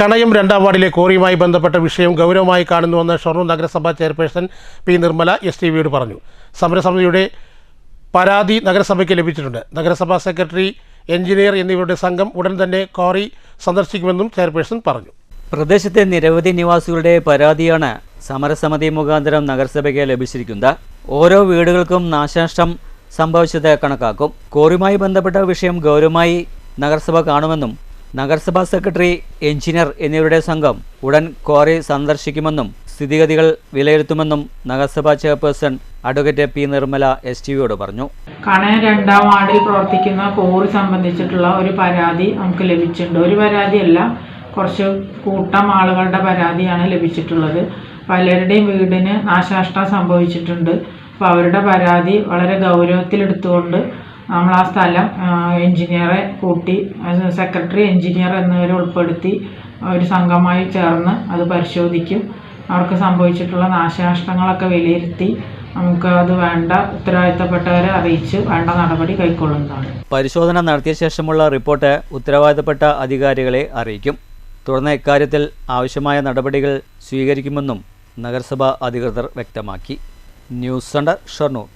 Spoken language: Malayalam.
കണയം രണ്ടാം വാർഡിലെ കോറിയുമായി ബന്ധപ്പെട്ട വിഷയം ഗൗരവമായി കാണുന്നുവെന്ന് ഷൊർണൂർ നഗരസഭാ chairperson P Nirmala S T വിയോട് പറഞ്ഞു. സമരസമിതിയുടെ പരാതി നഗരസഭയ്ക്ക് ലഭിച്ചിട്ടുണ്ട്. നഗരസഭാ സെക്രട്ടറി എഞ്ചിനീയർ എന്നിവരുടെ സംഘം ഉടൻ തന്നെ കോറി സന്ദർശിക്കുമെന്നും ചെയർപേഴ്സൺ പറഞ്ഞു. പ്രദേശത്തെ നിരവധി നിവാസികളുടെ പരാതിയാണ് സമരസമിതി മുഖാന്തരം നഗരസഭയ്ക്ക് ലഭിച്ചിരിക്കുന്നത്. ഓരോ വീടുകൾക്കും നാശനഷ്ടം സംഭവിച്ചത് കണക്കാക്കും. കോറിയുമായി ബന്ധപ്പെട്ട വിഷയം ഗൗരവമായി നഗരസഭ കാണുമെന്നും നഗരസഭാ സെക്രട്ടറി എഞ്ചിനീയർ എന്നിവരുടെ സംഘം ഉടൻ ക്വാറി സന്ദർശിക്കുമെന്നും സ്ഥിതിഗതികൾ വിലയിരുത്തുമെന്നും നഗരസഭാ chairperson advocate P Nirmala S T വിയോട് പറഞ്ഞു. കണയ രണ്ടാം വാർഡിൽ പ്രവർത്തിക്കുന്ന കോറി സംബന്ധിച്ചിട്ടുള്ള ഒരു പരാതി നമുക്ക് ലഭിച്ചിട്ടുണ്ട്. ഒരു പരാതിയല്ല കുറച്ച് കൂട്ടം ആളുകളുടെ പരാതിയാണ് ലഭിച്ചിട്ടുള്ളത്. പലരുടെയും വീടിന് നാശനഷ്ടം സംഭവിച്ചിട്ടുണ്ട്. അപ്പോൾ അവരുടെ പരാതി വളരെ ഗൗരവത്തിലെടുത്തുകൊണ്ട് നമ്മൾ ആ സ്ഥലം എൻജിനീയറെ കൂട്ടി സെക്രട്ടറി എഞ്ചിനീയർ എന്നിവരെ ഉൾപ്പെടുത്തി ഒരു സംഘമായി ചേർന്ന് അത് പരിശോധിക്കും. അവർക്ക് സംഭവിച്ചിട്ടുള്ള നാശനഷ്ടങ്ങളൊക്കെ വിലയിരുത്തി നമുക്ക് അത് വേണ്ട ഉത്തരവാദിത്തപ്പെട്ടവരെ അറിയിച്ച് വേണ്ട നടപടി കൈക്കൊള്ളുന്നതാണ്. പരിശോധന നടത്തിയ ശേഷമുള്ള റിപ്പോർട്ട് ഉത്തരവാദിത്തപ്പെട്ട അധികാരികളെ അറിയിക്കും. തുടർന്ന് ഇക്കാര്യത്തിൽ ആവശ്യമായ നടപടികൾ സ്വീകരിക്കുമെന്നും നഗരസഭാ അധികൃതർ വ്യക്തമാക്കി. News centre Shoranur.